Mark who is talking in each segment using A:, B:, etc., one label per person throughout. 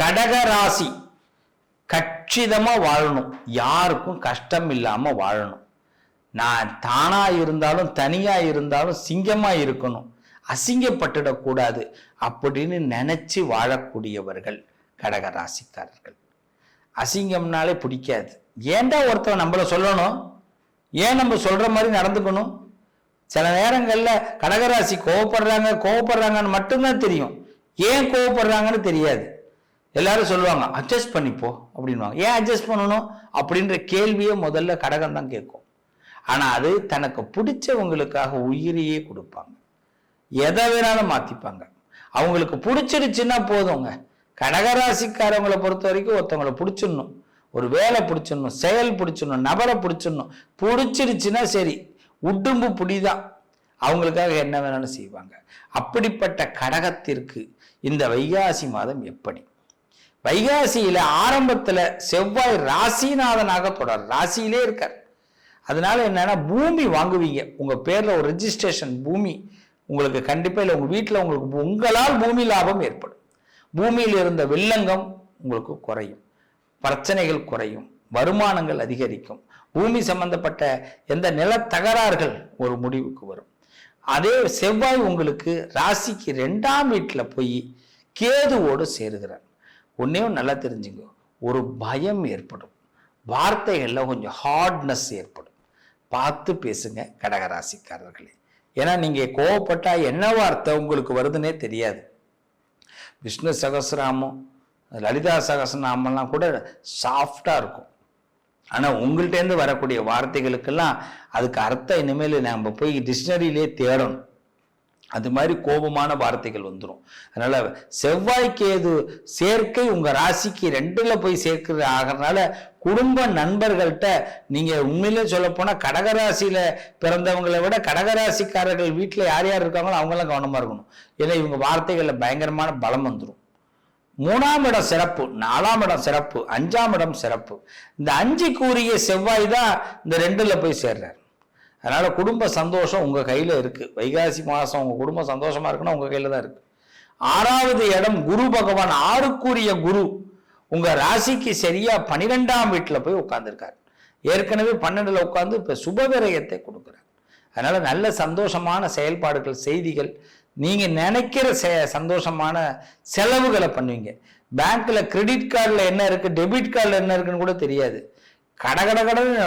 A: கடக ராசி வாழணும். யாருக்கும் கஷ்டம் இல்லாம வாழணும். நான் தானா இருந்தாலும் தனியா இருந்தாலும் சிங்கமா இருக்கணும். அசிங்கப்பட்டுடக்கூடாது அப்படின்னு நினைச்சு வாழக்கூடியவர்கள் கடக ராசிக்காரர்கள் அசிங்கம்னாலே பிடிக்காது. ஏன்டா ஒருத்தன் நம்மள சொல்லணும்? ஏன் நம்ம சொல்ற மாதிரி நடந்துக்கணும்? சில நேரங்களில் கடகராசி கோவப்படுறாங்க கோவப்படுறாங்கன்னு மட்டும்தான் தெரியும். ஏன் கோவப்படுறாங்கன்னு தெரியாது. எல்லாரும் சொல்லுவாங்க அட்ஜஸ்ட் பண்ணிப்போ அப்படின்வாங்க ஏன் அட்ஜஸ்ட் பண்ணணும்? அப்படின்ற கேள்வியே முதல்ல கடகம் தான் கேட்கும். ஆனால் அது தனக்கு பிடிச்சவங்களுக்காக உயிரையே கொடுப்பாங்க. எதை வேணாலும் மாற்றிப்பாங்க அவங்களுக்கு பிடிச்சிருச்சுன்னா போதுங்க. கடகராசிக்காரவங்களை பொறுத்த வரைக்கும் ஒருத்தவங்களை பிடிச்சிடணும். ஒரு வேலை பிடிச்சிடணும் செயல் பிடிச்சிடணும் நபரை பிடிச்சிடணும். பிடிச்சிருச்சுன்னா சரி உடும்பு புடிதான். அவங்களுக்காக என்ன வேணாலும் செய்வாங்க. அப்படிப்பட்ட கடகத்திற்கு இந்த வைகாசி மாதம் எப்படி? வைகாசியில ஆரம்பத்துல செவ்வாய் ராசிநாதனாக தொடர் ராசியிலே இருக்கார். அதனால என்னன்னா பூமி வாங்குவீங்க. உங்க பேர்ல ஒரு ரெஜிஸ்ட்ரேஷன் பூமி. உங்களுக்கு கண்டிப்பா இல்லை உங்க வீட்டில் உங்களுக்கு உங்களால் பூமி லாபம் ஏற்படும். பூமியில் இருந்த வில்லங்கம் உங்களுக்கு குறையும். பிரச்சனைகள் குறையும். வருமானங்கள் அதிகரிக்கும். பூமி சம்பந்தப்பட்ட எந்த நில தகராறுகள் ஒரு முடிவுக்கு வரும். அதே செவ்வாய் உங்களுக்கு ராசிக்கு ரெண்டாம் வீட்டில் போய் கேதுவோடு சேருகிறார். ஒன்றையும் நல்லா தெரிஞ்சுங்க ஒரு பயம் ஏற்படும். வார்த்தைகளில் கொஞ்சம் ஹார்ட்னஸ் ஏற்படும். பார்த்து பேசுங்க கடகராசிக்காரர்களே. ஏன்னா நீங்கள் கோவப்பட்டா என்ன வார்த்தை உங்களுக்கு வருதுன்னே தெரியாது. விஷ்ணு சகசிராமம் லலிதா சகசிரநாமெல்லாம் கூட சாஃப்டாக இருக்கும். ஆனால் உங்கள்கிட்டேருந்து வரக்கூடிய வார்த்தைகளுக்கெல்லாம் அதுக்கு அர்த்தம் இனிமேல் நம்ம போய் டிக்ஷனரியிலே தேடணும். அது மாதிரி கோபமான வார்த்தைகள் வந்துடும் அதனால ஏது சேர்க்கை உங்க ராசிக்கு ரெண்டுல போய் சேர்க்கிற ஆகிறதுனால குடும்ப நண்பர்கள்ட்ட நீங்க உண்மையிலே சொல்ல போனா கடகராசியில பிறந்தவங்களை விட கடகராசிக்காரர்கள் வீட்டில் யார் யார் இருக்காங்களோ அவங்கெல்லாம் கவனமா இருக்கணும். ஏன்னா இவங்க வார்த்தைகளில் பயங்கரமான பலம் வந்துடும் மூணாம் இடம் சிறப்பு நாலாம் இடம் சிறப்பு அஞ்சாம் இடம் சிறப்பு. இந்த அஞ்சுக்குரிய செவ்வாய் தான் இந்த ரெண்டுல போய் சேர்றார். அதனால் குடும்ப சந்தோஷம் உங்கள் கையில் இருக்குது வைகாசி மாதம் உங்கள் குடும்பம் சந்தோஷமாக இருக்குன்னா உங்கள் கையில் தான் இருக்குது ஆறாவது இடம் குரு பகவான் ஆறுக்குரிய குரு. உங்கள் ராசிக்கு சரியாக பனிரெண்டாம் வீட்டில் போய் உட்காந்துருக்காரு ஏற்கனவே பன்னெண்டில் உட்காந்து இப்போ சுபவிரயத்தை கொடுக்குறார். அதனால் நல்ல சந்தோஷமான செயல்பாடுகள் செய்திகள் நீங்கள் நினைக்கிற செ- சந்தோஷமான செலவுகளை பண்ணுவீங்க. பேங்க்கில் கிரெடிட் கார்டில் என்ன இருக்குது டெபிட் கார்டில் என்ன இருக்குன்னு கூட தெரியாது. கடகட கடன்னு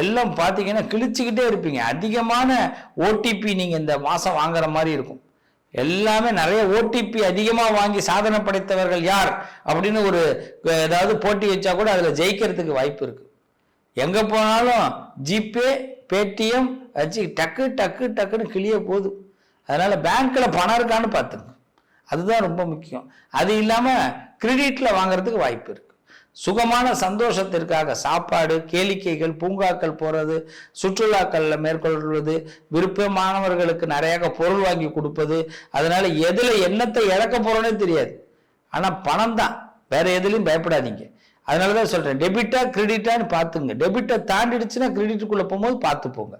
A: எல்லாம் பார்த்தீங்கன்னா கிழிச்சுக்கிட்டே இருப்பீங்க. அதிகமான ஓடிபி நீங்கள் இந்த மாதம் வாங்குற மாதிரி இருக்கும். எல்லாமே நிறைய ஓடிபி அதிகமாக வாங்கி சாதனை படைத்தவர்கள் யார்? அப்படின்னு ஒரு ஏதாவது போட்டி வச்சா கூட அதில் ஜெயிக்கிறதுக்கு வாய்ப்பு இருக்கு. எங்கே போனாலும் ஜிபே பேடிஎம் வச்சு டக்கு டக்கு டக்குன்னு கிளிய போதும் அதனால் பேங்க்கில் பணம் இருக்கான்னு பார்த்துங்க அதுதான் ரொம்ப முக்கியம். அது இல்லாமல் கிரெடிட்டில் வாங்குறதுக்கு வாய்ப்பு இருக்குது சுகமான சந்தோஷத்திற்காக சாப்பாடு கேளிக்கைகள் பூங்காக்கள் போறது சுற்றுலாக்கள்ல மேற்கொள்வது விருப்பமானவர்களுக்கு நிறையாக பொருள் வாங்கி கொடுப்பது அதனால எதுல என்னத்தை இழக்க போறோன்னே தெரியாது. ஆனா பணம் தான். வேற எதுலையும் பயப்படாதீங்க. அதனால தான் சொல்றேன். டெபிட்டா கிரெடிட்டான்னு பார்த்துங்க. டெபிட்டை தாண்டிடுச்சுன்னா கிரெடிட்டுக்குள்ள போகும்போது பார்த்து போங்க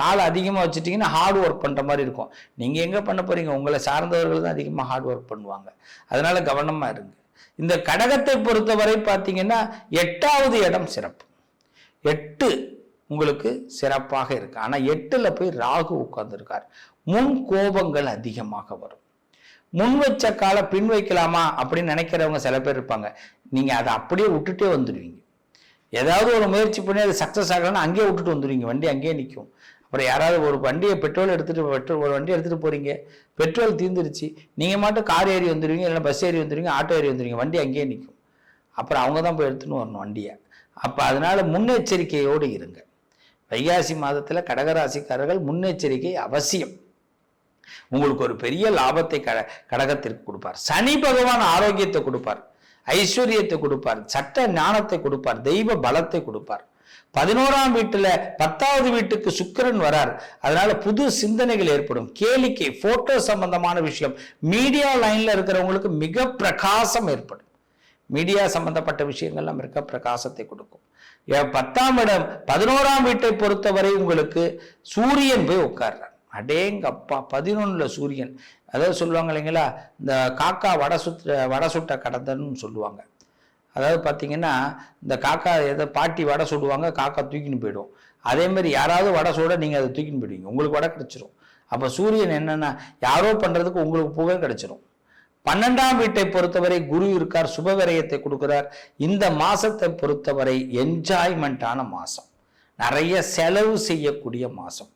A: காலை அதிகமாக வச்சுட்டிங்கன்னா ஹார்ட் ஒர்க் பண்ணுற மாதிரி இருக்கும். நீங்கள் எங்கே பண்ண போகிறீங்க உங்களை சார்ந்தவர்கள் தான் அதிகமாக ஹார்ட் ஒர்க் பண்ணுவாங்க. அதனால கவனமாக இருங்க. இந்த கடகத்தை பொறுத்தவரை பார்த்தீங்கன்னா எட்டாவது இடம் சிறப்பு. எட்டு உங்களுக்கு சிறப்பாக இருக்கு. ஆனால் எட்டில் போய் ராகு உட்கார்ந்துருக்கார். முன் கோபங்கள் அதிகமாக வரும். முன் வச்ச காலை பின் வைக்கலாமா அப்படின்னு நினைக்கிறவங்க சில பேர் இருப்பாங்க. நீங்க அதை அப்படியே விட்டுட்டே வந்துடுவீங்க. ஏதாவது ஒரு முயற்சி பண்ணி அது சக்ஸஸ் ஆகலன்னா அங்கேயே விட்டுட்டு வந்துடுவீங்க. வண்டி அங்கேயே நிற்கும் அப்புறம் யாராவது ஒரு வண்டியை பெட்ரோல் எடுத்துட்டு பெட்ரோல் ஒரு வண்டி எடுத்துட்டு போறீங்க. பெட்ரோல் தீர்ந்துருச்சு நீங்க மட்டும் கார் ஏறி வந்துடுவீங்க இல்லைன்னா பஸ் ஏறி வந்துடுவீங்க ஆட்டோ ஏறி வந்துடுவீங்க வண்டி அங்கேயே நிற்கும் அப்புறம் அவங்க தான் போய் எடுத்துன்னு வரணும் வண்டியை. அப்போ அதனால முன்னெச்சரிக்கையோடு இருங்க. வைகாசி மாதத்தில் கடகராசிக்காரர்கள் முன்னெச்சரிக்கை அவசியம். உங்களுக்கு ஒரு பெரிய லாபத்தை கட கடகத்திற்கு கொடுப்பார். சனி பகவான் ஆரோக்கியத்தை கொடுப்பார். ஐஸ்வர்யத்தை கொடுப்பார். சட்ட ஞானத்தை கொடுப்பார். தெய்வ பலத்தை கொடுப்பார். பதினோராம் வீட்டில் பத்தாவது வீட்டுக்கு சுக்கிரன் வரார். அதனால புது சிந்தனைகள் ஏற்படும். கேளிக்கை போட்டோ சம்பந்தமான விஷயம். மீடியா லைன்ல இருக்கிறவங்களுக்கு மிக பிரகாசம் ஏற்படும். மீடியா சம்பந்தப்பட்ட விஷயங்கள்லாம் இருக்க பிரகாசத்தை கொடுக்கும். பத்தாம் இடம் பதினோராம் வீட்டை பொறுத்தவரை உங்களுக்கு சூரியன் போய் உட்கார்றார். அடேங்கப்பா பதினொன்றில் சூரியன். அதாவது சொல்லுவாங்க இல்லைங்களா? இந்த காக்கா வடை சுத்த வடை சுட்ட கடந்தன்னு சொல்லுவாங்க. அதாவது பார்த்தீங்கன்னா இந்த காக்கா எதை பாட்டி வடை சுடுவாங்க காக்கா தூக்கின்னு போயிடும். அதே மாதிரி யாராவது வடை சுட நீங்கள் அதை தூக்கின்னு போயிடுவீங்க. உங்களுக்கு வடை கிடைச்சிரும். அப்போ சூரியன் என்னன்னா யாரோ பண்ணுறதுக்கு உங்களுக்கு புகழ் கிடச்சிரும். பன்னெண்டாம் வீட்டை பொறுத்தவரை குரு இருக்கார் சுபவிரயத்தை கொடுக்குறார். இந்த மாதத்தை பொறுத்தவரை என்ஜாய்மெண்ட்டான மாதம் நிறைய செலவு செய்யக்கூடிய மாதம்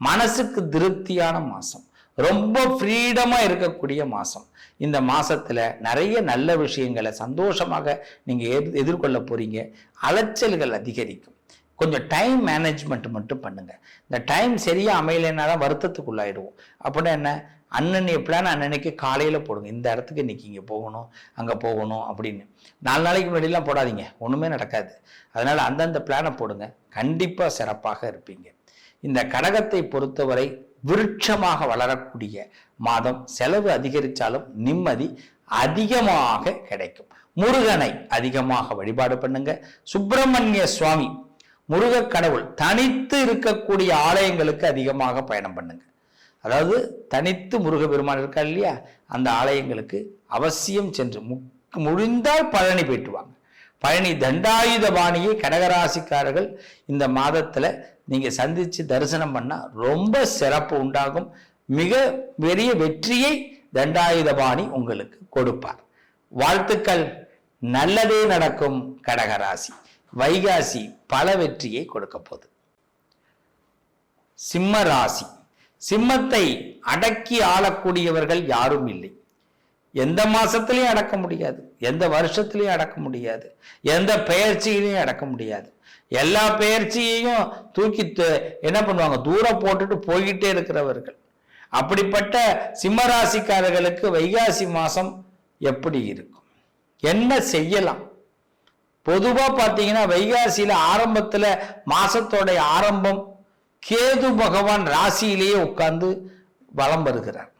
A: மனசுக்கு திருப்தியான மாதம் ரொம்ப ஃப்ரீடமாக இருக்கக்கூடிய மாதம் இந்த மாதத்தில் நிறைய நல்ல விஷயங்களை சந்தோஷமாக நீங்கள் எதிர்- எதிர்கொள்ள போகிறீங்க அலைச்சல்கள் அதிகரிக்கும். கொஞ்சம் டைம் மேனேஜ்மெண்ட் மட்டும் பண்ணுங்கள் இந்த டைம் சரியாக அமையலைன்னா தான் வருத்தத்துக்குள்ளாயிடுவோம். அப்படின்னா என்ன? அன்னன்னைய பிளான் அன்னன்னைக்கு காலையில் போடுங்க. இந்த இடத்துக்கு இன்னைக்கு இங்கே போகணும் அங்கே போகணும் அப்படின்னு. நாலு நாளைக்கு முன்னாடிலாம் போடாதீங்க. ஒன்றுமே நடக்காது. அதனால் அந்தந்த பிளானை போடுங்க. கண்டிப்பாக சிறப்பாக இருப்பீங்க. இந்த கடகத்தை பொறுத்தவரை விருட்சமாக வளரக்கூடிய மாதம் செலவு அதிகரித்தாலும் நிம்மதி அதிகமாக கிடைக்கும். முருகனை அதிகமாக வழிபாடு பண்ணுங்க. சுப்பிரமணிய சுவாமி முருகக் கடவுள் தனித்து இருக்கக்கூடிய ஆலயங்களுக்கு அதிகமாக பயணம் பண்ணுங்க. அதாவது தனித்து முருக பெருமான் இருக்கா இல்லையா? அந்த ஆலயங்களுக்கு அவசியம் சென்று முக்- முடிந்தால் பழனி போயிட்டு வாங்க. பழனி தண்டாயுதபாணியை கடகராசிக்காரர்கள் இந்த மாதத்துல நீங்கள் சந்திச்சு தரிசனம் பண்ணால் ரொம்ப சிறப்பு உண்டாகும். மிக பெரிய வெற்றியை தண்டாயுதபாணி உங்களுக்கு கொடுப்பார். வாழ்த்துக்கள். நல்லதே நடக்கும் கடகராசி. வைகாசி பல வெற்றியை கொடுக்க போகுது. சிம்ம ராசி. சிம்மத்தை அடக்கி ஆளக்கூடியவர்கள் யாரும் இல்லை. எந்த மாசத்திலையும் அடக்க முடியாது. எந்த வருஷத்திலையும் அடக்க முடியாது. எந்த பெயர்ச்சியிலையும் அடக்க முடியாது. எல்லா பெயர்ச்சியையும் தூக்கி என்ன பண்ணுவாங்க? தூரம் போட்டுட்டு போய்கிட்டே இருக்கிறவர்கள். அப்படிப்பட்ட சிம்மராசிக்காரர்களுக்கு வைகாசி மாசம் எப்படி இருக்கும்? என்ன செய்யலாம்? பொதுவாக பார்த்தீங்கன்னா வைகாசியில ஆரம்பத்தில் மாசத்தோடைய ஆரம்பம் கேது பகவான் ராசியிலேயே உட்கார்ந்து வலம் வருகிறார்.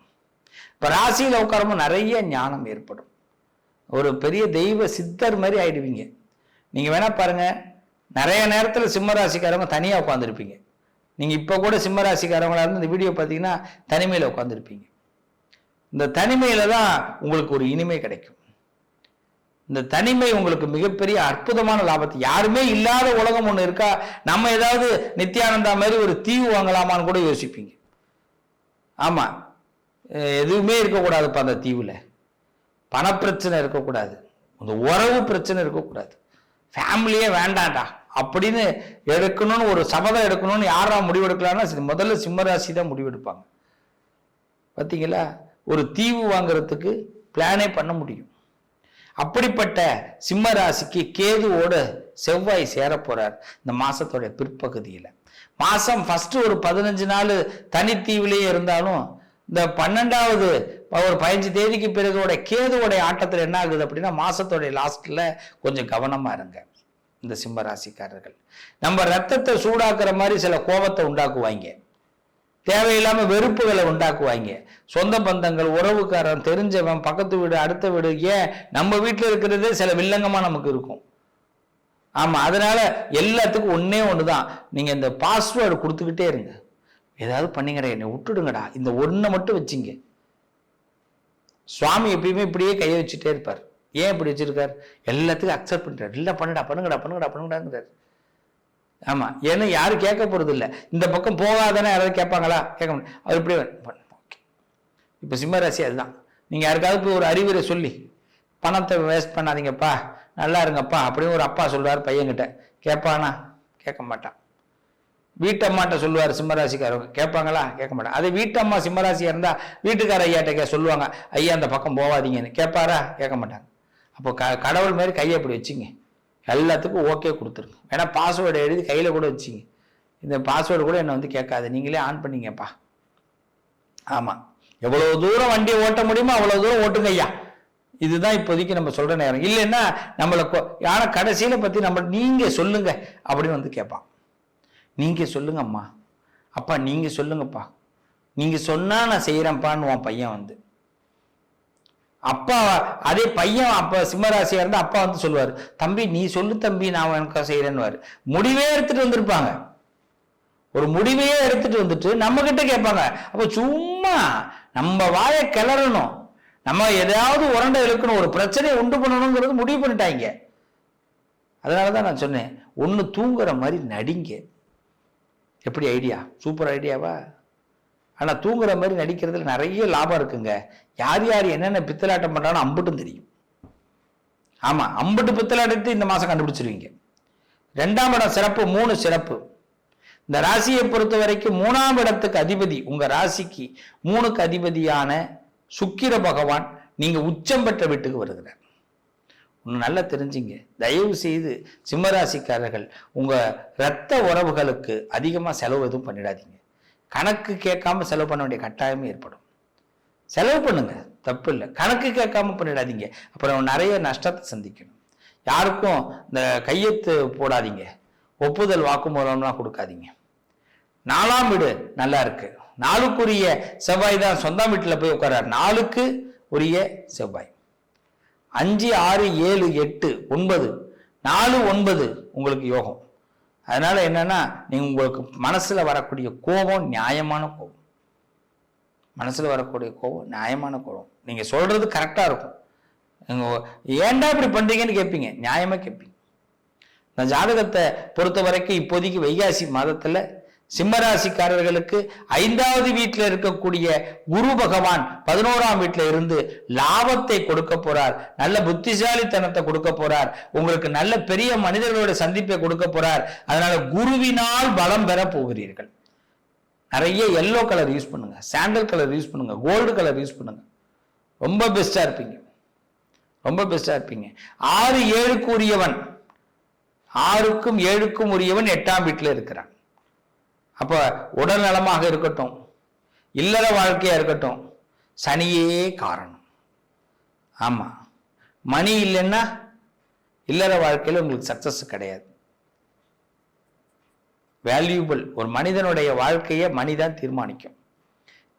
A: இப்போ ராசியில் உட்காரமும் நிறைய ஞானம் ஏற்படும். ஒரு பெரிய தெய்வ சித்தர் மாதிரி ஆயிடுவீங்க. நீங்கள் வேணால் பாருங்கள் நிறைய நேரத்தில் சிம்ம தனியாக உட்காந்துருப்பீங்க நீங்கள் இப்போ கூட சிம்மராசிக்காரவங்களாக இருந்து இந்த வீடியோ பார்த்தீங்கன்னா தனிமையில் உட்காந்துருப்பீங்க இந்த தனிமையில் தான் உங்களுக்கு ஒரு இனிமை கிடைக்கும். இந்த தனிமை உங்களுக்கு மிகப்பெரிய அற்புதமான லாபத்தை யாருமே இல்லாத உலகம் ஒன்று இருக்கா? நம்ம ஏதாவது நித்யானந்தா மாதிரி ஒரு தீவு வாங்கலாமான்னு கூட யோசிப்பீங்க. ஆமாம் எதுவுமே இருக்கக்கூடாதுப்பா அந்த தீவில். பணப்பிரச்சனை இருக்கக்கூடாது. அந்த உறவு பிரச்சனை இருக்கக்கூடாது. ஃபேமிலியே வேண்டாண்டா அப்படின்னு எடுக்கணும்னு ஒரு சபதம் எடுக்கணும்னு யாரா முடிவெடுக்கலாம்னா முதல்ல சிம்மராசி தான் முடிவெடுப்பாங்க. பார்த்தீங்களா ஒரு தீவு வாங்குறதுக்கு பிளானே பண்ண முடியும். அப்படிப்பட்ட சிம்ம ராசிக்கு கேதுவோட செவ்வாய் சேர போறார் இந்த மாசத்தோட பிற்பகுதியில். மாசம் ஃபர்ஸ்ட் ஒரு பதினஞ்சு நாள் தனித்தீவிலேயே இருந்தாலும் இந்த பன்னெண்டாவது ஒரு பதினஞ்சு தேதிக்கு பிறகுடைய கேதுவோட ஆட்டத்தில் என்ன ஆகுது அப்படின்னா மாசத்தோட லாஸ்ட்ல கொஞ்சம் கவனமா இருங்க இந்த சிம்ம ராசிக்காரர்கள். நம்ம ரத்தத்தை சூடாக்குற மாதிரி சில கோபத்தை உண்டாக்குவாங்க. தேவையில்லாம வெறுப்புகளை உண்டாக்குவாங்க. சொந்த பந்தங்கள் உறவுக்காரன் தெரிஞ்சவன் பக்கத்து வீடு அடுத்த வீடு ஏன்? நம்ம வீட்டில் இருக்கிறதே சில வில்லங்கமா நமக்கு இருக்கும். ஆமா அதனால எல்லாத்துக்கும் ஒன்றே ஒன்று தான் நீங்க இந்த பாஸ்வேர்டு கொடுத்துக்கிட்டே இருங்க. ஏதாவது பண்ணிங்கடா என்னை விட்டுடுங்கடா. இந்த ஒன்றை மட்டும் வச்சிங்க. சுவாமி எப்பயுமே இப்படியே கையை வச்சுட்டே இருப்பார். ஏன் இப்படி வச்சிருக்கார்? எல்லாத்துக்கும் அக்செப்ட் பண்ணுறாரு இல்லை பண்ணுடா பண்ணுங்கடா பண்ணுங்கடா பண்ணுங்கடாங்கிறார். ஆமாம் ஏன்னா யாரும் கேட்க போகிறது இல்லை இந்த பக்கம் போகாதானே யாராவது கேட்பாங்களா? கேட்க முடியும் அவர் இப்படி ஓகே. இப்போ சிம்மராசி அதுதான். நீங்கள் யாருக்காவது போய் ஒரு அறிவுரை சொல்லி பணத்தை வேஸ்ட் பண்ணாதீங்கப்பா. நல்லா இருங்கப்பா அப்படின்னு ஒரு அப்பா சொல்வார் பையன்கிட்ட. கேட்பானா? கேட்க மாட்டான். வீட்டம்மாட்ட சொல்லுவார் சிம்மராசிக்காரவங்க கேட்பாங்களா? கேட்க மாட்டாங்க. அதே வீட்டம்மா சிம்மராசியாக இருந்தால் வீட்டுக்கார ஐயாட்ட கே சொல்லுவாங்க ஐயா அந்த பக்கம் போகாதீங்கன்னு கேட்பாரா? கேட்க மாட்டாங்க. அப்போ க கடவுள் மாதிரி கையை அப்படி வச்சுங்க. எல்லாத்துக்கும் ஓகே கொடுத்துருங்க. வேணா பாஸ்வேர்டு எழுதி கையில் கூட வச்சுங்க. இந்த பாஸ்வேர்டு கூட என்னை வந்து கேட்காது. நீங்களே ஆன் பண்ணிங்கப்பா. ஆமாம் எவ்வளோ தூரம் வண்டியை ஓட்ட முடியுமோ அவ்வளோ தூரம் ஓட்டுங்க ஐயா. இதுதான் இப்போதைக்கு நம்ம சொல்கிற நேரம். இல்லைன்னா நம்மளை ஆனால் கடைசியில் கடைசியில நம்ம நீங்கள் சொல்லுங்க அப்படின்னு வந்து கேட்பான். நீங்கள் சொல்லுங்கம்மா. அப்பா நீங்கள் சொல்லுங்கப்பா. நீங்கள் சொன்னால் நான் செய்கிறேன்ப்பான்னு உன் பையன் வந்து. அப்பா அதே பையன் அப்போ சிம்மராசியாக இருந்தால் அப்பா வந்து சொல்லுவார் தம்பி நீ சொல்லு தம்பி நான் உனக்கு செய்கிறேன்னுவார் முடிவே எடுத்துட்டு வந்திருப்பாங்க. ஒரு முடிவையே எடுத்துட்டு வந்துட்டு நம்ம கிட்ட கேட்பாங்க. அப்ப சும்மா நம்ம வாயை கிளறணும். நம்ம எதாவது உரண்டை இழுக்கணும். ஒரு பிரச்சனையை உண்டு பண்ணணுங்கிறது முடிவு பண்ணிட்டாங்க. அதனால தான் நான் சொன்னேன் ஒன்று தூங்குற மாதிரி நடிங்க. எப்படி ஐடியா சூப்பர் ஐடியாவா ஆனால் தூங்குற மாதிரி நடிக்கிறதுல நிறைய லாபம் இருக்குங்க. யார் யார் என்னென்ன பித்தலாட்டம் பண்ணுறான்னு அம்புட்டும் தெரியும். ஆமாம் அம்புட்டு பித்தலாட்டத்தை இந்த மாதம் கண்டுபிடிச்சிருவீங்க. ரெண்டாம் இடம் சிறப்பு மூணு சிறப்பு. இந்த ராசியை பொறுத்த வரைக்கும் மூணாம் இடத்துக்கு அதிபதி உங்கள் ராசிக்கு மூணுக்கு அதிபதியான சுக்கிர பகவான் நீங்கள் உச்சம் பெற்ற வீட்டுக்கு வருகிறார். ஒன்று நல்லா தெரிஞ்சுங்க. தயவு செய்து சிம்மராசிக்காரர்கள் உங்கள் இரத்த உறவுகளுக்கு அதிகமாக செலவு எதுவும் பண்ணிடாதீங்க. கணக்கு கேட்காம செலவு பண்ண வேண்டிய கட்டாயமே ஏற்படும். செலவு பண்ணுங்க. தப்பு இல்லை. கணக்கு கேட்காம பண்ணிடாதீங்க. அப்புறம் நிறைய நஷ்டத்தை சந்திக்கணும். யாருக்கும் இந்த கையெழுத்து போடாதீங்க. ஒப்புதல் வாக்குமூலம்லாம் கொடுக்காதீங்க. நாலாம் வீடு நல்லா இருக்கு. நாளுக்குரிய செவ்வாய் தான் சொந்தம் வீட்டில் போய் உட்கார்றார். நாளுக்கு உரிய செவ்வாய். அஞ்சு ஆறு ஏழு எட்டு ஒன்பது. நாலு ஒன்பது உங்களுக்கு யோகம். அதனால என்னன்னா நீங்க உங்களுக்கு மனசுல வரக்கூடிய கோபம் நியாயமான கோபம். மனசுல வரக்கூடிய கோபம் நியாயமான கோபம். நீங்க சொல்றது கரெக்டா இருக்கும். நீங்க ஏன்டா இப்படி பண்றீங்கன்னு கேட்பீங்க நியாயமா கேட்பீங்க இந்த ஜாதகத்தை பொறுத்த வரைக்கும் இப்போதைக்கு வைகாசி மாதத்துல சிம்மராசிக்காரர்களுக்கு ஐந்தாவது வீட்டில் இருக்கக்கூடிய குரு பகவான் பதினோராம் வீட்டில் இருந்து லாபத்தை கொடுக்க போறார். நல்ல புத்திசாலித்தனத்தை கொடுக்க போறார். உங்களுக்கு நல்ல பெரிய மனிதர்களோட சந்திப்பை கொடுக்க போறார். அதனால குருவினால் பலம் பெற போகிறீர்கள். நிறைய எல்லோ கலர் யூஸ் பண்ணுங்க. சாண்டல் கலர் யூஸ் பண்ணுங்க. கோல்டு கலர் யூஸ் பண்ணுங்க. ரொம்ப பெஸ்டா இருப்பீங்க. ரொம்ப பெஸ்டா இருப்பீங்க. ஆறு ஏழுக்கு உரியவன். ஆறுக்கும் ஏழுக்கும் உரியவன் எட்டாம் வீட்டில் இருக்கிறான். அப்போ உடல் நலமாக இருக்கட்டும் இல்லற வாழ்க்கையாக இருக்கட்டும் சனியே காரணம். ஆமாம் மணி இல்லைன்னா இல்லற வாழ்க்கையில் உங்களுக்கு சக்ஸஸ் கிடையாது. வேல்யூபிள் ஒரு மனிதனுடைய வாழ்க்கையை மணி தான் தீர்மானிக்கும்.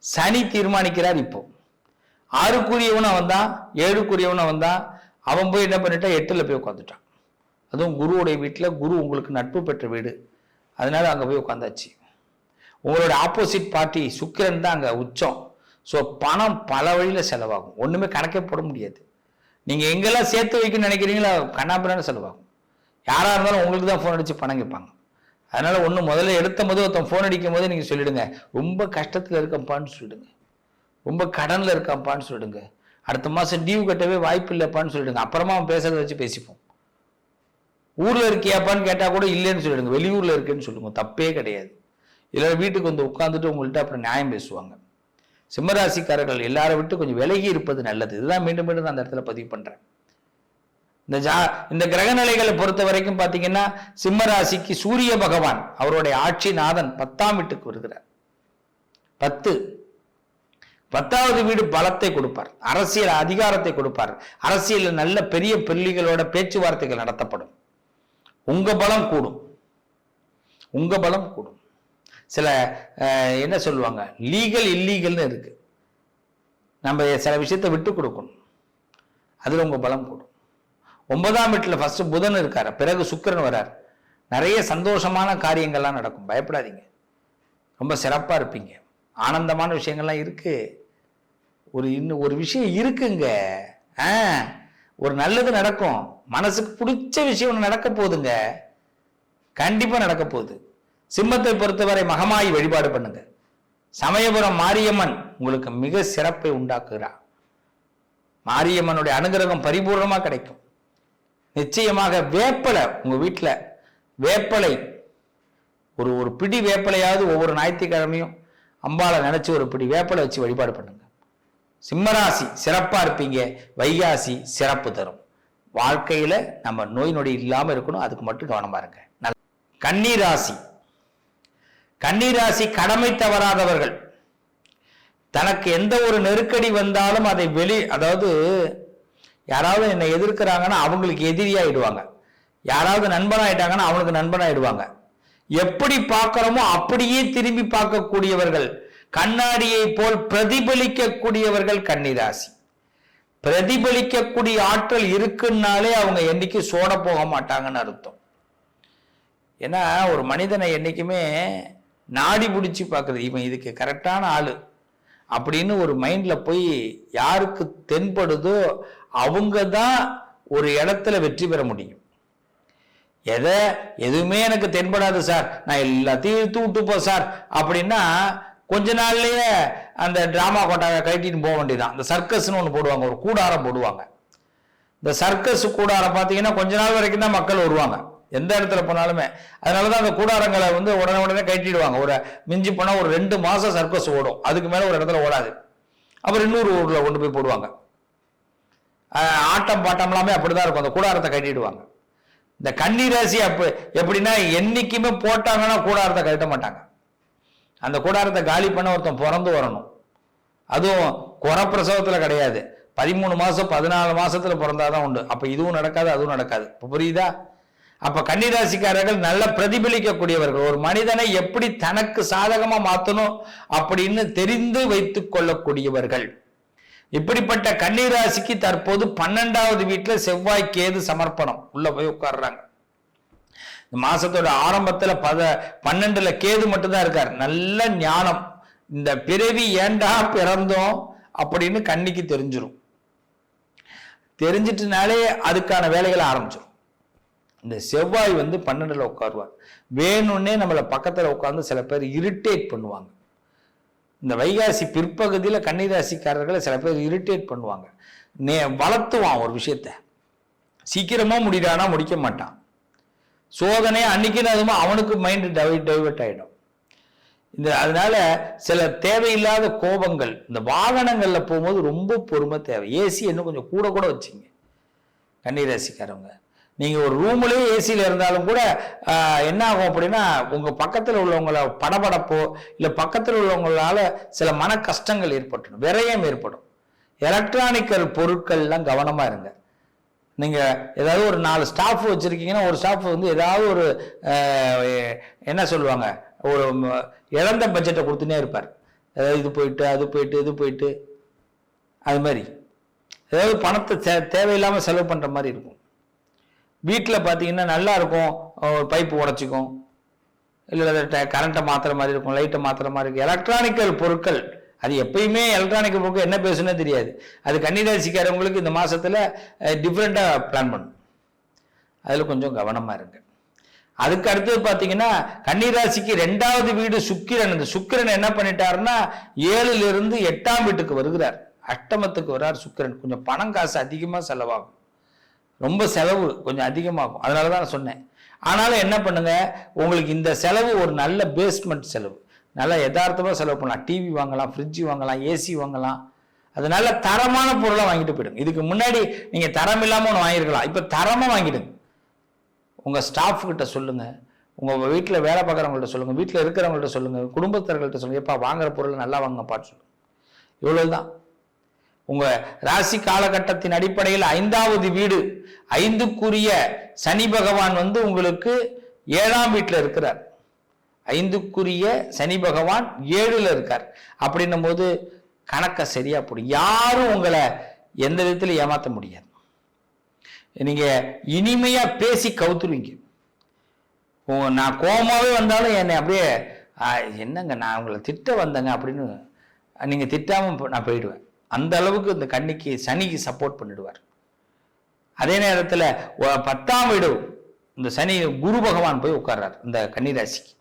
A: சனி தீர்மானிக்கிறார் இப்போ. ஆறுக்குரியவனும் வந்தான் ஏழுக்குரியவனும் வந்தான் அவன் போய் என்ன பண்ணிட்டா எட்டில் போய் உட்காந்துட்டான் அதுவும் குருவுடைய வீட்டில் குரு உங்களுக்கு நட்பு பெற்ற வீடு. அதனால அங்கே போய் உட்காந்தாச்சு உங்களோட ஆப்போசிட் பார்ட்டி சுக்கிரன் தான் அங்கே உச்சம். ஸோ பணம் பல வழியில் செலவாகும். ஒன்றுமே கணக்கே போட முடியாது. நீங்கள் எங்கெல்லாம் சேர்த்து வைக்கணும்னு நினைக்கிறீங்களோ கண்ணாபிரான செலவாகும். யாராக இருந்தாலும் உங்களுக்கு தான் ஃபோன் அடித்து பணம் கேட்பாங்க. அதனால் ஒன்று முதல்ல எடுத்த போது ஒருத்தன் ஃபோன் அடிக்கும் போது நீங்கள் சொல்லிவிடுங்க ரொம்ப கஷ்டத்தில் இருக்கப்பான்னு சொல்லிடுங்க. ரொம்ப கடனில் இருக்காப்பான்னு சொல்லிடுங்க. அடுத்த மாதம் டியூ கட்டவே வாய்ப்பு இல்லைப்பான்னு சொல்லிடுங்க. அப்புறமா அவன் பேசுகிறத வச்சு பேசிப்போம். ஊரில் இருக்கியாப்பான்னு கேட்டால் கூட இல்லைன்னு சொல்லிடுங்க. வெளியூரில் இருக்குன்னு சொல்லுங்க. தப்பே கிடையாது. இல்லை வீட்டுக்கு வந்து உட்காந்துட்டு உங்கள்கிட்ட அப்புறம் நியாயம் பேசுவாங்க. சிம்மராசிக்காரர்கள் எல்லாரை விட்டு கொஞ்சம் விலகி இருப்பது நல்லது. இதுதான் மீண்டும் மீண்டும் நான் அந்த இடத்துல பதிவு பண்றேன். இந்த ஜா இந்த கிரக நிலைகளை பொறுத்த வரைக்கும் பார்த்தீங்கன்னா சிம்மராசிக்கு சூரிய பகவான் அவருடைய ஆட்சி நாதன் பத்தாம் வீட்டுக்கு வருகிறார். பத்து. பத்தாவது வீடு பலத்தை கொடுப்பார். அரசியல் அதிகாரத்தை கொடுப்பார். அரசியலில் நல்ல பெரிய பெல்லிகளோட பேச்சுவார்த்தைகள் நடத்தப்படும். உங்க பலம் கூடும். உங்க பலம் கூடும். சில என்ன சொல்லுவாங்க? லீகல் இல்லீகல்னு இருக்குது நம்ம சில விஷயத்தை விட்டு கொடுக்கணும். அதில் உங்கள் பலம் கூடும். ஒன்பதாம் வீட்டில் ஃபஸ்ட்டு புதன் இருக்கார். பிறகு சுக்கிரன் வரார் நிறைய சந்தோஷமான காரியங்கள்லாம் நடக்கும். பயப்படாதீங்க. ரொம்ப சிறப்பாக இருப்பீங்க. ஆனந்தமான விஷயங்கள்லாம் இருக்குது ஒரு இன்னும் ஒரு விஷயம் இருக்குங்க. ஆ ஒரு நல்லது நடக்கும். மனசுக்கு பிடிச்ச விஷயம் ஒன்று நடக்க போகுதுங்க. கண்டிப்பாக நடக்க போகுது. சிம்மத்தை பொறுத்தவரை மகமாயி வழிபாடு பண்ணுங்க. சமயபுரம் மாரியம்மன் உங்களுக்கு மிக சிறப்பை உண்டாக்குகிறார் மாரியம்மனுடைய அனுகிரகம் பரிபூர்ணமா கிடைக்கும். நிச்சயமாக வேப்பலை உங்க வீட்டில் வேப்பலை ஒரு ஒரு பிடி வேப்பலையாவது ஒவ்வொரு ஞாயிற்றுக்கிழமையும் அம்பாளை நினைச்சு ஒரு பிடி வேப்பலை வச்சு வழிபாடு பண்ணுங்க. சிம்மராசி சிறப்பாக இருப்பீங்க. வைகாசி சிறப்பு தரும். வாழ்க்கையில நம்ம நோய் நொடி இல்லாமல் இருக்கணும். அதுக்கு மட்டும் கவனமாக இருங்க. நல்ல கன்னிராசி கன்னிராசி கடமை தவறாதவர்கள். தனக்கு எந்த ஒரு நெருக்கடி வந்தாலும் அதை வெளி அதாவது யாராவது என்னை எதிர்க்கிறாங்கன்னா அவங்களுக்கு எதிரியாயிடுவாங்க. யாராவது நண்பனாயிட்டாங்கன்னா அவனுக்கு நண்பனாயிடுவாங்க. எப்படி பார்க்கிறோமோ அப்படியே திரும்பி பார்க்கக்கூடியவர்கள் கண்ணாடியை போல் பிரதிபலிக்கக்கூடியவர்கள் கன்னிராசி. பிரதிபலிக்கக்கூடிய ஆற்றல் இருக்குன்னாலே அவங்க என்னைக்கு சோட போக மாட்டாங்கன்னு அர்த்தம். ஏன்னா ஒரு மனிதனை என்னைக்குமே நாடி பிடிச்சி பார்க்குறது இவன் இதுக்கு கரெக்டான ஆள். அப்படின்னு ஒரு மைண்டில் போய் யாருக்கு தென்படுதோ அவங்க தான் ஒரு இடத்துல வெற்றி பெற முடியும். எதை? எதுவுமே எனக்கு தென்படாது சார். நான் எல்லாத்தையும் இழுத்து விட்டுப்போம் சார். அப்படின்னா கொஞ்ச நாள்லயே அந்த டிராமா கொட்டாவை கட்டிட்டு போக வேண்டியதான் அந்த சர்க்கஸ்னு ஒன்று போடுவாங்க ஒரு கூடாரம் போடுவாங்க. இந்த சர்க்கஸ் கூடாரம் பார்த்தீங்கன்னா கொஞ்ச நாள் வரைக்கும் தான் மக்கள் வருவாங்க. எந்த இடத்துல போனாலுமே. அதனால தான் அந்த கூடாரங்களை வந்து உடனே உடனே கட்டிடுவாங்க. ஒரு மிஞ்சி போனால் ஒரு ரெண்டு மாதம் சர்க்கஸ் ஓடும். அதுக்கு மேலே ஒரு இடத்துல ஓடாது. அப்புறம் இன்னொரு ஊரில் கொண்டு போய் போடுவாங்க. ஆட்டம் பாட்டம் எல்லாமே அப்படிதான் இருக்கும். அந்த கூடாரத்தை கட்டிடுவாங்க. இந்த கன்னி ராசி அப்ப எப்படின்னா என்னைக்குமே போட்டாங்கன்னா கூடாரத்தை கட்ட மாட்டாங்க. அந்த கூடாரத்தை காலி பண்ண ஒருத்தன் பிறந்து வரணும். அதுவும் குறப்பிரசவத்துல கிடையாது. பதிமூணு மாசம் பதினாலு மாசத்துல பிறந்தாதான் உண்டு. அப்ப இதுவும் நடக்காது அதுவும் நடக்காது. இப்போ புரியுதா? அப்ப கன்னிராசிக்காரர்கள் நல்ல பிரதிபலிக்கக்கூடியவர்கள். ஒரு மனிதனை எப்படி தனக்கு சாதகமா மாத்தணும் அப்படின்னு தெரிந்து வைத்து கொள்ளக்கூடியவர்கள். இப்படிப்பட்ட கன்னிராசிக்கு தற்போது பன்னெண்டாவது வீட்டுல செவ்வாய் கேது சமர்ப்பணம். உள்ள போய் உட்கார்றாங்க. இந்த மாசத்தோட ஆரம்பத்துல பத பன்னெண்டுல கேது மட்டும்தான் இருக்கார். நல்ல ஞானம். இந்த பிறவி ஏண்டா பிறந்தோம் அப்படின்னு கண்ணிக்கு தெரிஞ்சிடும் தெரிஞ்சிட்டுனாலே அதுக்கான வேலைகளை ஆரம்பிச்சிடும் இந்த செவ்வாய் வந்து பன்னெண்டில் உட்காருவார். வேணும்னே நம்மளை பக்கத்தில் உட்காந்து சில பேர் இரிட்டேட் பண்ணுவாங்க. இந்த வைகாசி பிற்பகுதியில் கன்னிராசிக்காரர்களை சில பேர் இரிட்டேட் பண்ணுவாங்க. நே வளர்த்துவான் ஒரு விஷயத்த. சீக்கிரமாக முடிடானா முடிக்க மாட்டான். சோதனை அன்னைக்குன்னு அதுமா அவனுக்கு மைண்டு டைவர்ட் டைவெர்ட் ஆகிடும் இந்த அதனால சில தேவையில்லாத கோபங்கள் இந்த வாகனங்களில் போகும்போது ரொம்ப பொறுமை தேவை. ஏசி இன்னும் கொஞ்சம் கூட கூட வச்சுங்க. கன்னிராசிக்காரவங்க. நீங்கள் ஒரு ரூம்லேயே ஏசியில் இருந்தாலும் கூட என்ன ஆகும் அப்படின்னா உங்கள் பக்கத்தில் உள்ளவங்களை படபடப்போ இல்லை பக்கத்தில் உள்ளவங்களால சில மன கஷ்டங்கள் ஏற்பட்டுடும் விரயம் ஏற்படும். எலக்ட்ரானிக்கல் பொருட்கள்லாம் கவனமாக இருங்க. நீங்கள் ஏதாவது ஒரு நாலு ஸ்டாஃப் வச்சுருக்கீங்கன்னா ஒரு ஸ்டாஃப் வந்து ஏதாவது ஒரு என்ன சொல்லுவாங்க ஒரு இழந்த பட்ஜெட்டை கொடுத்துனே இருப்பார். ஏதாவது இது போயிட்டு அது போயிட்டு இது போயிட்டு. அது மாதிரி. ஏதாவது பணத்தை தே- செலவு பண்ணுற மாதிரி இருக்கும். வீட்டில் பார்த்தீங்கன்னா நல்லா இருக்கும். ஒரு பைப்பு உடச்சிக்கும். இல்லை கரண்ட்டை மாற்றுற மாதிரி இருக்கும். லைட்டை மாற்றுற மாதிரி இருக்கும். எலக்ட்ரானிக்கல் பொருட்கள். அது எப்பயுமே எலக்ட்ரானிக்கல் பொருட்கள் என்ன பேசுனே தெரியாது. அது கன்னிராசிக்காரவங்களுக்கு இந்த மாதத்தில் டிஃப்ரெண்ட்டாக பிளான் பண்ணும். அதில் கொஞ்சம் கவனமாக இருங்க. அதுக்கு அடுத்தது பார்த்தீங்கன்னா கன்னிராசிக்கு ரெண்டாவது வீடு சுக்கிரன். இந்த சுக்கிரன் என்ன பண்ணிட்டாருன்னா ஏழுலேருந்து எட்டாம் வீட்டுக்கு வருகிறார். அஷ்டமத்துக்கு வர்றார் சுக்கிரன். கொஞ்சம் பணம் காசு அதிகமாக செலவாகும். ரொம்ப செலவு கொஞ்சம் அதிகமாகும். அதனால தான் நான் சொன்னேன். ஆனாலும் என்ன பண்ணுங்க? உங்களுக்கு இந்த செலவு ஒரு நல்ல பேஸ்மெண்ட் செலவு. நல்லா யதார்த்தமாக செலவு பண்ணலாம். டிவி வாங்கலாம் ஃப்ரிட்ஜ் வாங்கலாம் ஏசி வாங்கலாம். அது நல்ல தரமான பொருளாக வாங்கிட்டு போயிடுங்க. இதுக்கு முன்னாடி நீங்கள் தரம் இல்லாமல் ஒன்று வாங்கியிருக்கலாம். இப்போ தரமாக வாங்கிடுங்க. உங்கள் ஸ்டாஃப் சொல்லுங்கள் உங்கள் வீட்டில் வேலை பார்க்குறவங்கள்ட்ட சொல்லுங்கள் வீட்டில் இருக்கிறவங்கள்ட்ட சொல்லுங்கள் குடும்பத்தர்கள்ட்ட சொல்லுங்கள் எப்பா வாங்குற பொருளை நல்லா வாங்க பாட்டு இவ்வளோ தான் உங்க ராசி காலகட்டத்தின் அடிப்படையில் ஐந்தாவது வீடு. ஐந்துக்குரிய சனி பகவான் வந்து உங்களுக்கு ஏழாம் வீட்டில் இருக்கிறார். ஐந்துக்குரிய சனி பகவான் ஏழுல இருக்கார். அப்படின்னும் போது கணக்கை சரியா போடும் யாரும் உங்களை எந்த விதத்தில் ஏமாத்த முடியாது. நீங்க இனிமையா பேசி கவுத்துருவீங்க. நான் கோமாவே வந்தாலும் என்னை அப்படியே என்னங்க நான் உங்களை திட்ட வந்தேங்க அப்படின்னு நீங்க திட்டாம போ- நான் போயிடுவேன். அந்த அளவுக்கு இந்த கன்னிக்கு சனிக்கு சப்போர்ட் பண்ணிடுவார். அதே நேரத்தில் பத்தாம் வீடு இந்த சனி குரு பகவான் போய் உட்கார்றார் இந்த கன்னிராசிக்கு.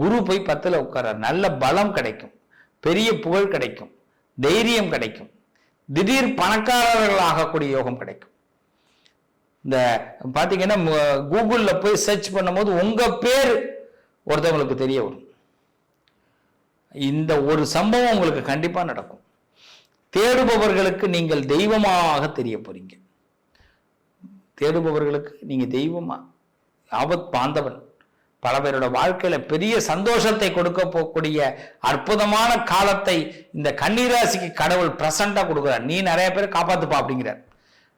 A: குரு போய் பத்தில் உட்கார்றார். நல்ல பலம் கிடைக்கும். பெரிய புகழ் கிடைக்கும். தைரியம் கிடைக்கும். திடீர் பணக்காரர்கள் ஆகக்கூடிய யோகம் கிடைக்கும். இந்த பார்த்தீங்கன்னா கூகுளில் போய் சர்ச் பண்ணும்போது உங்கள் பேர் ஒருத்தவங்களுக்கு தெரிய வரும். இந்த ஒரு சம்பவம் உங்களுக்கு கண்டிப்பாக நடக்கும். தேடுபவர்களுக்கு நீங்கள் தெய்வமாக தெரிய போறீங்க. தேடுபவர்களுக்கு நீங்க தெய்வமா ஆபத் பாந்தவன். பல பேரோட வாழ்க்கையில பெரிய சந்தோஷத்தை கொடுக்க போகக்கூடிய அற்புதமான காலத்தை இந்த கன்னிராசிக்கு கடவுள் பிரசண்டா கொடுக்குறார். நீ நிறைய பேர் காப்பாத்துப்பா அப்படிங்கிறார்.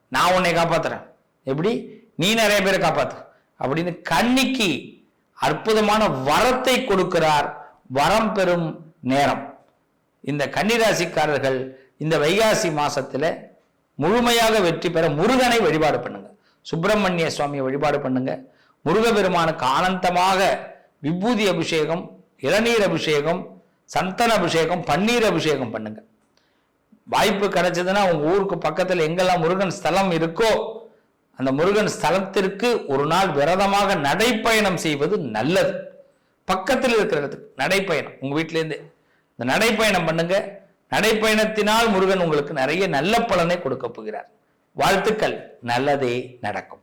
A: நான் உன்னை காப்பாத்துறேன். எப்படி? நீ நிறைய பேரை காப்பாத்து. அப்படின்னு கன்னிக்கு அற்புதமான வரத்தை கொடுக்கிறார். வரம் பெறும் நேரம். இந்த கன்னிராசிக்காரர்கள் இந்த வைகாசி மாசத்துல முழுமையாக வெற்றி பெற முருகனை வழிபாடு பண்ணுங்க. சுப்பிரமணிய சுவாமியை வழிபாடு பண்ணுங்க. முருகபெருமானுக்கு ஆனந்தமாக விபூதி அபிஷேகம் இளநீர் அபிஷேகம் சந்தன அபிஷேகம் பன்னீர் அபிஷேகம் பண்ணுங்க. வாய்ப்பு கிடைச்சதுன்னா உங்க ஊருக்கு பக்கத்துல எங்கெல்லாம் முருகன் ஸ்தலம் இருக்கோ அந்த முருகன் ஸ்தலத்திற்கு ஒரு நாள் விரதமாக நடைப்பயணம் செய்வது நல்லது. பக்கத்தில் இருக்கிற இடத்துக்கு நடைப்பயணம். உங்க வீட்டிலேருந்து இந்த நடைப்பயணம் பண்ணுங்க. நடைப்பயணத்தினால் முருகன் உங்களுக்கு நிறைய நல்ல பலனை கொடுக்க போகிறார். வாழ்த்துக்கள். நல்லதே நடக்கும்.